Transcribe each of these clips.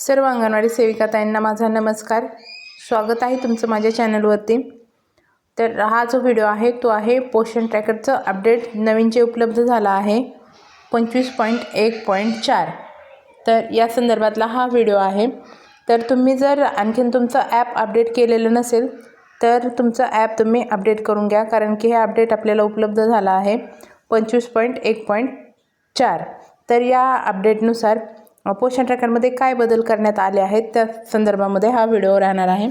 सर्व अंगणवाडी सेविका ताईंना माझा नमस्कार. स्वागत आहे तुमचं माझ्या चॅनलवरती. तर हा जो व्हिडिओ आहे तो आहे पोषण ट्रॅकरचं अपडेट. नवीन जे उपलब्ध झाला आहे पंचवीस पॉईंट एक पॉईंट चार. तर या संदर्भातला हा व्हिडिओ आहे. तर तुम्ही जर आणखीन तुमचं ॲप अपडेट केलेलं नसेल तर तुमचं ॲप तुम्ही अपडेट करून घ्या कारण की हे अपडेट आपल्याला उपलब्ध झालं आहे पंचवीस पॉईंट एक पॉईंट चार. तर या अपडेटनुसार पोषण ट्रॅकरमध्ये काय बदल करण्यात आले आहेत त्या संदर्भामध्ये हा व्हिडिओ राहणार आहे.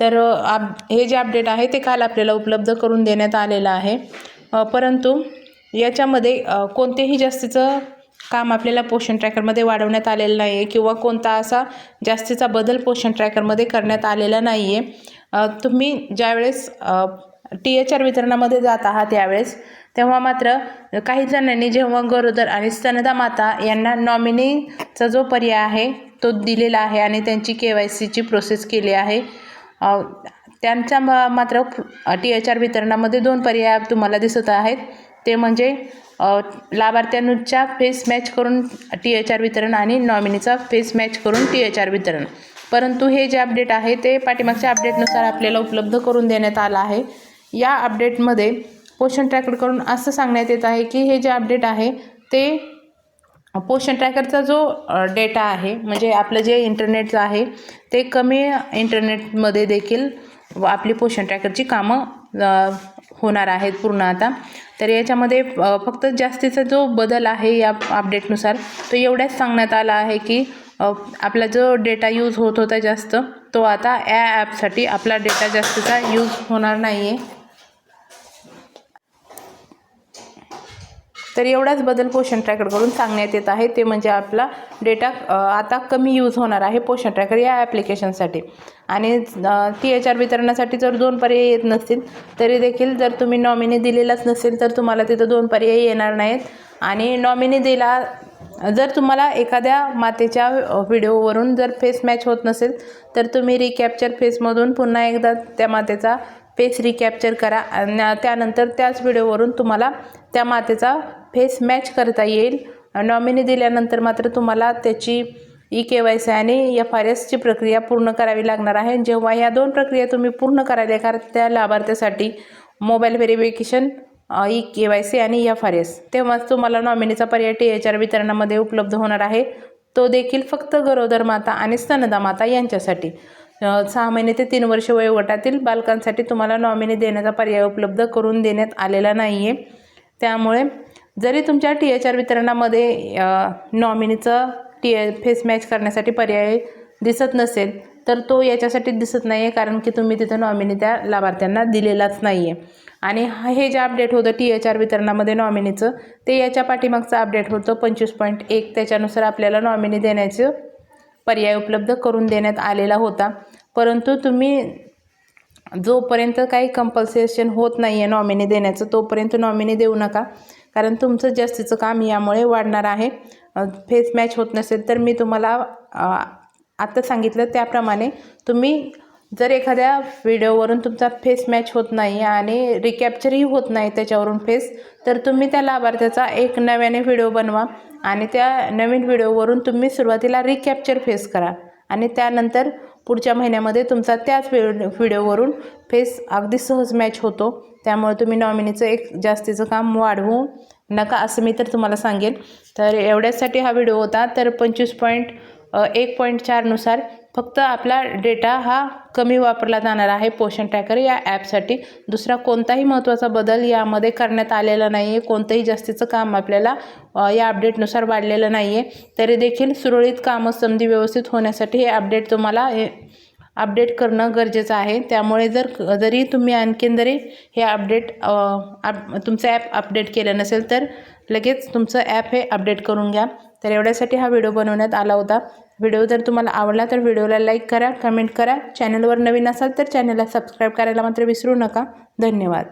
तर आप हे जे अपडेट आहे ते काल आपल्याला उपलब्ध करून देण्यात आलेलं आहे. परंतु याच्यामध्ये कोणतेही जास्तीचं काम आपल्याला पोषण ट्रॅकरमध्ये वाढवण्यात आलेलं नाही आहे किंवा कोणता असा जास्तीचा बदल पोषण ट्रॅकरमध्ये करण्यात आलेला नाही आहे तुम्ही ज्यावेळेस टी एच आर वितरणामध्ये जात आहात त्यावेळेस तेव्हा मात्र काही जणांनी जेव्हा गरोदर आणि स्तनदा माता यांना नॉमिनीचा जो पर्याय आहे तो दिलेला आहे आणि त्यांची के वाय सीची प्रोसेस केली आहे त्यांच्या मात्र टी एच आर वितरणामध्ये दोन पर्याय तुम्हाला दिसत आहेत. ते म्हणजे लाभार्थ्यांच्या फेस मॅच करून टी एच आर वितरण आणि नॉमिनीचा फेस मॅच करून टी एच आर वितरण. परंतु हे जे अपडेट आहे ते पाठीमागच्या अपडेटनुसार आपल्याला उपलब्ध करून देण्यात आलं आहे. या अपडेटमध्ये पोषण ट्रॅकरकडून असं सांगण्यात येत आहे की हे जे अपडेट आहे ते पोषण ट्रॅकरचा जो डेटा आहे म्हणजे आपलं जे इंटरनेटचं आहे ते कमी इंटरनेटमध्ये देखील व आपली पोषण ट्रॅकरची कामं होणार आहेत पूर्ण आता. तर याच्यामध्ये फक्त जास्तीचा जो बदल आहे या अपडेटनुसार तो एवढ्याच सांगण्यात आला आहे की आपला जो डेटा यूज होत होता जास्त तो आता या ॲपसाठी आपला डेटा जास्तीचा यूज होणार नाही आहे तर एवढाच बदल पोषण ट्रॅकरकडून सांगण्यात येत आहे. ते म्हणजे आपला डेटा आता कमी यूज होणार आहे पोषण ट्रॅकर या ॲप्लिकेशनसाठी आणि टी एच आर वितरणासाठी जर दोन पर्याय येत नसतील तरी देखील जर तुम्ही नॉमिनी दिलेलाच नसेल तर तुम्हाला तिथं दोन पर्याय येणार नाहीत. आणि नॉमिनी दिला जर तुम्हाला एखाद्या मातेच्या व्हिडिओवरून जर फेस मॅच होत नसेल तर तुम्ही रिकॅप्चर फेसमधून पुन्हा एकदा त्या मातेचा फेस रिकॅप्चर करा. आणि त्यानंतर त्याच व्हिडिओवरून तुम्हाला त्या मातेचा फेस मॅच करता येईल. नॉमिनी दिल्यानंतर मात्र तुम्हाला त्याची ई के वाय सी आणि एफ आर एसची प्रक्रिया पूर्ण करावी लागणार आहे. जेव्हा ह्या दोन प्रक्रिया तुम्ही पूर्ण करायला कारण त्या लाभार्थ्यासाठी mobile verification E K Y C आणि एफ आर एस तेव्हाच तुम्हाला नॉमिनीचा पर्याय टी एच आर वितरणामध्ये उपलब्ध होणार आहे. तो देखील फक्त गरोदर माता आणि स्तनदा माता यांच्यासाठी. सहा महिने ते तीन वर्ष वयोगटातील बालकांसाठी तुम्हाला नॉमिनी देण्याचा पर्याय उपलब्ध करून देण्यात आलेला नाही आहे त्यामुळे जरी तुमच्या टी एच आर वितरणामध्ये नॉमिनीचं टी ए फेस मॅच करण्यासाठी पर्याय दिसत नसेल तर तो याच्यासाठी दिसत नाही आहे कारण की तुम्ही तिथं नॉमिनी त्या लाभार्थ्यांना दिलेलाच नाही आहे आणि हा हे जे अपडेट होतं टी एच आर वितरणामध्ये नॉमिनीचं ते याच्या पाठीमागचं अपडेट होतं पंचवीस पॉईंट एक. त्याच्यानुसार आपल्याला नॉमिनी देण्याचं पर्याय उपलब्ध करून देण्यात आलेला होता. परंतु तुम्ही जोपर्यंत काही कंपल्सेशन होत नाही आहे नॉमिनी देण्याचं तोपर्यंत नॉमिनी देऊ नका. कारण तुमचं जास्तीचं काम यामुळे वाढणार आहे. फेस मॅच होत नसेल तर मी तुम्हाला आत्ता सांगितलं त्याप्रमाणे तुम्ही जर एखाद्या व्हिडिओवरून तुमचा फेस मॅच होत नाही आणि रिकॅप्चरही होत नाही त्याच्यावरून फेस तर तुम्ही त्या लाभार्थ्याचा एक नव्याने व्हिडिओ बनवा आणि त्या नवीन व्हिडिओवरून तुम्ही सुरुवातीला रिकॅप्चर फेस करा. आणि त्यानंतर पुढच्या महिन्यामध्ये तुमचा त्याच व्हिडिओवरून फेस अगदी सहज मॅच होतो. त्यामुळे तुम्ही नॉमिनीचं एक जास्तीचं काम वाढवू नका असं मी तर तुम्हाला सांगेन. तर एवढ्यासाठी हा व्हिडिओ होता. तर पंचवीस पॉईंट एक पॉईंट चारनुसार फक्त आपला डेटा हा कमी वापरला जाणार आहे. पोषण ट्रॅकर या ॲपसाठी दुसरा कोणताही महत्त्वाचा बदल यामध्ये करण्यात आलेला नाही आहे कोणतंही जास्तीचं काम आपल्याला या अपडेटनुसार वाढलेलं नाही आहे तरी देखील सुरळीत कामं संधी व्यवस्थित होण्यासाठी हे अपडेट तुम्हाला हे अपडेट करणं गरजेचं आहे. त्यामुळे जर जरी तुम्ही आणखीन जरी हे अपडेट अप तुमचं ॲप अपडेट केलं नसेल तर लगेच तुमचं ॲप हे अपडेट करून घ्या. तर एवढ्यासाठी हा व्हिडिओ बनवण्यात आला होता. व्हिडिओ जर तुम्हाला आवडला तर व्हिडिओला लाईक करा कमेंट करा. चॅनलवर नवीन असाल तर चॅनलला सबस्क्राईब करायला मात्र विसरू नका. धन्यवाद.